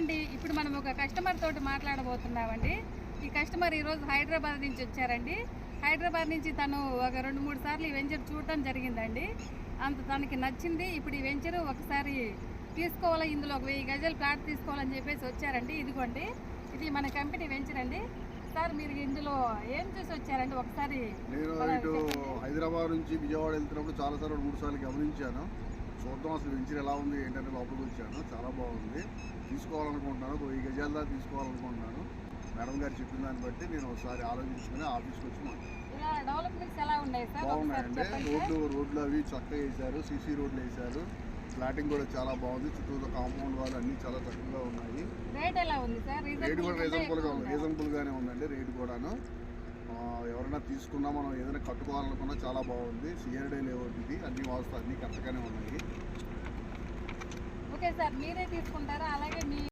అండి ఇప్పుడు మనం ఒక కస్టమర్ తోటి మాట్లాడబోతున్నామండి. ఈ కస్టమర్ ఈరోజు హైదరాబాద్ నుంచి వచ్చారండి. హైదరాబాద్ నుంచి తను ఒక రెండు మూడు సార్లు ఈ వెంచర్ చూడటం జరిగిందండి. అంత తనకి నచ్చింది. ఇప్పుడు ఈ వెంచర్ ఒకసారి తీసుకోవాలి? ఇందులో ఒక వెయ్యి గజాలు ప్లాట్ తీసుకోవాలని చెప్పేసి వచ్చారండి. ఇదిగోండి. ఇది మన కంపెనీ వెంచర్ అండి. సార్ మీరు ఇందులో ఏం చూసి వచ్చారండి? ఒకసారి నేను ఇటు. హైదరాబాద్ నుంచి విజయవాడ వెళ్తున్నప్పుడు చాలా సార్లు మూడు సార్లు గమనించాను. చూద్దాం అసలు వెంచర్ ఎలా ఉంది ఏంటంటే లోపలికి వచ్చాను. చాలా బాగుంది. తీసుకోవాలనుకుంటున్నాను. ఒక వెయ్యి గజాల దాకా తీసుకోవాలనుకుంటున్నాను. మేడం గారు చెప్పిన దాన్ని బట్టి నేను ఒకసారి ఆలోచించుకుని ఆఫీస్కి వచ్చి బాగున్నాయండి. రోడ్లు రోడ్లు అవి చక్కగా వేశారు. సీసీ రోడ్లు వేశారు. ఫ్లాటింగ్ కూడా చాలా బాగుంది. చుట్టూ కాంపౌండ్ వాళ్ళు అన్ని చాలా చక్కగా ఉన్నాయి. రేట్ కూడా రీజనబుల్గా ఉంది. రీజనబుల్ రీజనబుల్ గానే ఉందండి. రేట్ కూడాను. ఎవరైనా తీసుకున్నా మనం ఏదైనా కట్టుకోవాలనుకున్నా చాలా బాగుంది. సిఆర్డే లేఅవుట్ ఇది అన్ని వాస్తు అన్ని కరెక్ట్గానే ఉన్నాయి. ఓకే సార్ మీరే తీసుకుంటారా? అలాగే